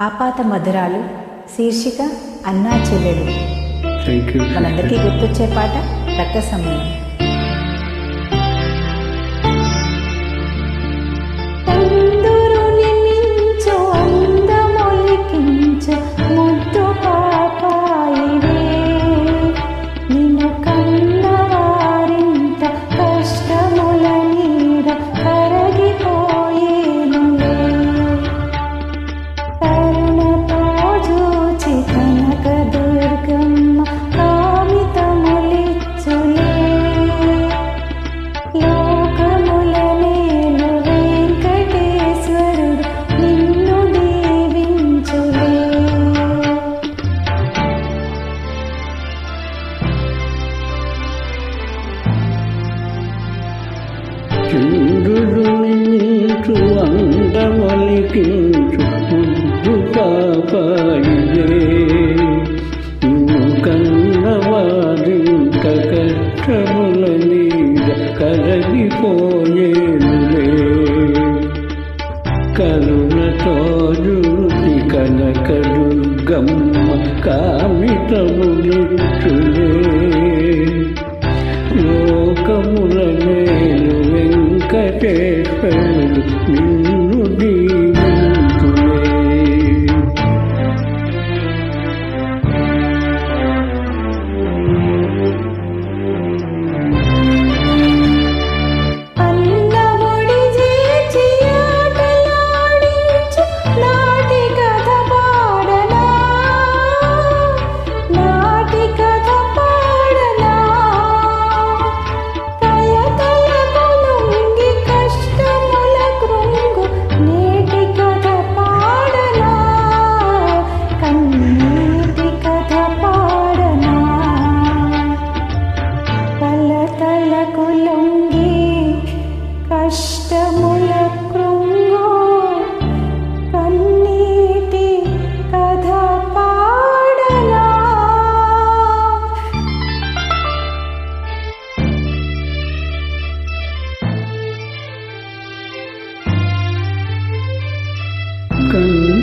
ఆపాత మధురాలు శీర్షిక అన్నా చెల్లెలు. మనందరికీ గుర్తొచ్చే పాట రక్త సమయం అందమలికించు ముద్దు పాపాయిలే కన్నవారింత కష్టముల నీడ కలగిపోయేనులే కరుణతో జూసి కనక దుర్గమ్మ కామితములిచ్చులే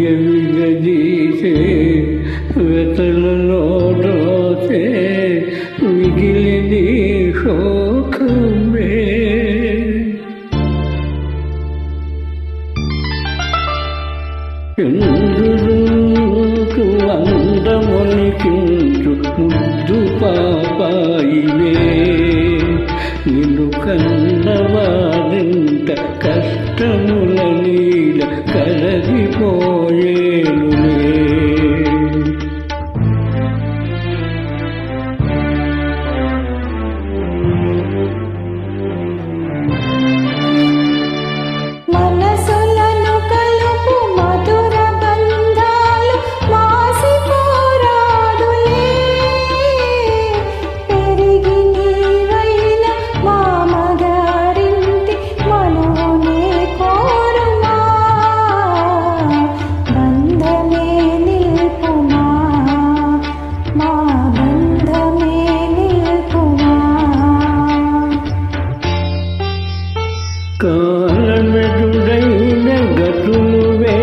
విగదీసే వెతలలో దోసే మిగిలిని శోకమే. చంద్రుడు అందమొలికించు ముద్దు పాపాయివే నిన్ను కన్నవారింత కష్టముల కలగిపోయేనులే కాలమెదుడైన గతులు వే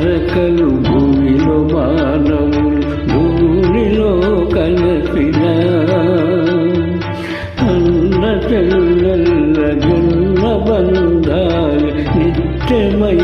తారకలు భూమిలో మానవులు భూమిలో కలసిన అన్న చెల్లెల్ల జన్మ బంధాలు నిత్యమై